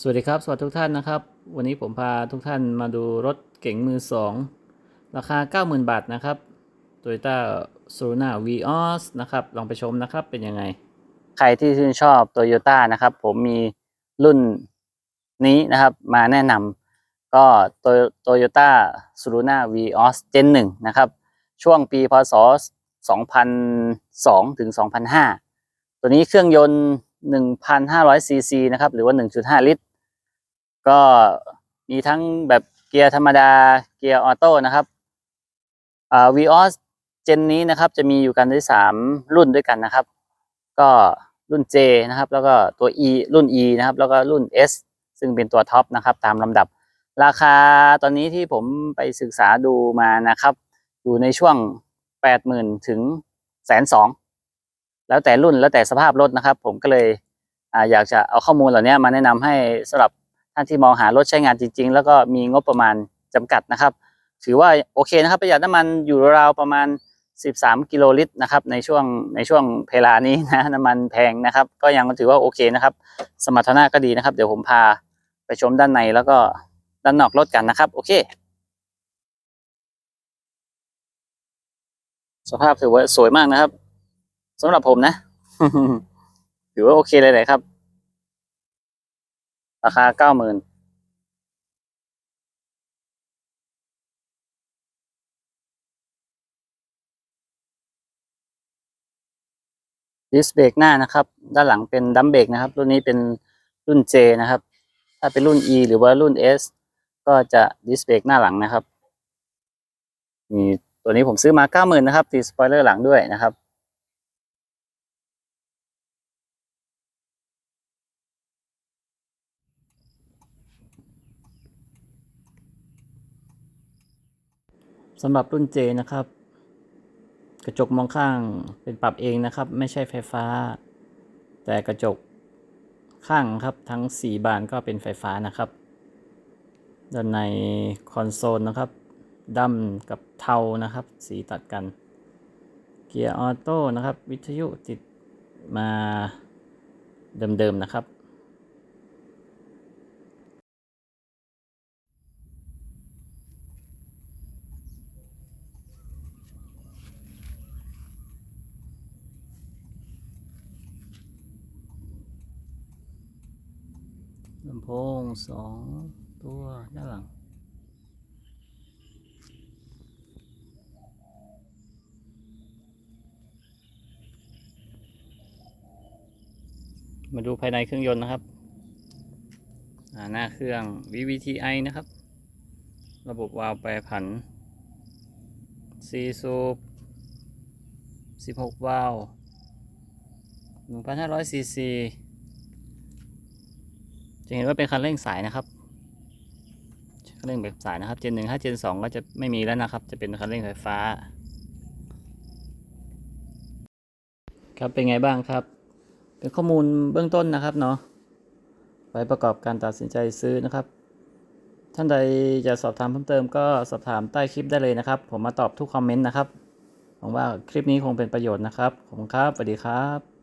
สวัสดีครับ สวัสดีทุกท่านนะครับ วันนี้ผมพาทุกท่านมาดูรถเก๋งมือสองราคา 90,000 บาทนะครับ Toyota s o l n a Vios นะครับ ลองไปชมนะครับเป็นยังไง ใครที่ชื่นชอบ Toyota นะครับ ผมมีรุ่นนี้นะครับ มาแนะนำก็ Toyota s o l n a Vios Gen 1 นะครับ ช่วงปีพศ 2002 ถึง 2005 ตัวนี้เครื่องยนต์ 1,500ซีซีนะครับ หรือว่า 1.5 ลิตร ก็มีทั้งแบบเกียร์ธรรมดา เกียร์ออโต้นะครับอ่า Vios เจนนี้นะครับ จะมีอยู่กันได้ 3 รุ่นด้วยกันนะครับ ก็รุ่น J นะครับ แล้วก็ตัว E รุ่น E นะครับ แล้วก็รุ่น S ซึ่งเป็นตัวท็อปนะครับ ตามลำดับ ราคาตอนนี้ที่ผมไปศึกษาดูมานะครับ อยู่ในช่วง 80,000 ถึงแสนสอง แล้วแต่รุ่นแล้วแต่สภาพรถนะครับ ผมก็เลยอยากจะเอาข้อมูลเหล่านี้มาแนะนำให้สำหรับท่านที่มองหารถใช้งานจริง ๆ แล้วก็มีงบประมาณจำกัดนะครับ ถือว่าโอเคนะครับประหยัดน้ำมันอยู่ราวประมาณ 13 กิโลลิตรนะครับในช่วงในช่วงเพลานี้นะน้ำมันแพงนะครับ ก็ยังถือว่าโอเคนะครับ สมรรถนะก็ดีนะครับ เดี๋ยวผมพาไปชมด้านในแล้วก็ด้านนอกรถกันนะครับ โอเค สภาพถือว่าสวยมากนะครับ สำหรับผมนะ ถือว่าโอเคเลยเลยครับ ราคาเก้าหมื่นดิสเบรกหน้านะครับ ด้านหลังเป็นดัมเบรกนะครับ รุ่นนี้เป็นรุ่น J นะครับ ถ้าเป็นรุ่น E หรือว่ารุ่น S ก็จะดิสเบรกหน้าหลังนะครับมีตัวนี้ผมซื้อมาเก้าหมื่นนะครับติดสปอยเลอร์หลังด้วยนะครับ สำหรับรุ่น J นะครับ กระจกมองข้างเป็นปรับเองนะครับ ไม่ใช่ไฟฟ้า แต่กระจกข้างครับทั้ง 4 บานก็เป็นไฟฟ้านะครับ ด้านในคอนโซลนะครับดำกับเทานะครับ สีตัดกัน เกียร์ออโต้นะครับ วิทยุติดมาเดิมๆนะครับ ลำโพงสองตัวด้านหลัง มาดูภายในเครื่องยนต์นะครับ หน้าเครื่อง VVTi นะครับ ระบบวาล์วแปรผัน4สูบ16 วาล์ว1,500ซีซี จะเห็นว่าเป็นคันเร่งสายนะครับคันเร่งแบบสายนะครับเจนหนึ่งถ้าเจนสองก็จะไม่มีแล้วนะครับ จะเป็นคันเร่งไฟฟ้า ครับเป็นไงบ้างครับ เป็นข้อมูลเบื้องต้นนะครับเนาะไว้ประกอบการตัดสินใจซื้อนะครับ ท่านใดจะสอบถามเพิ่มเติมก็สอบถามใต้คลิปได้เลยนะครับ ผมมาตอบทุกคอมเมนต์นะครับหวังว่าคลิปนี้คงเป็นประโยชน์นะครับขอบคุณครับสวัสดีครับ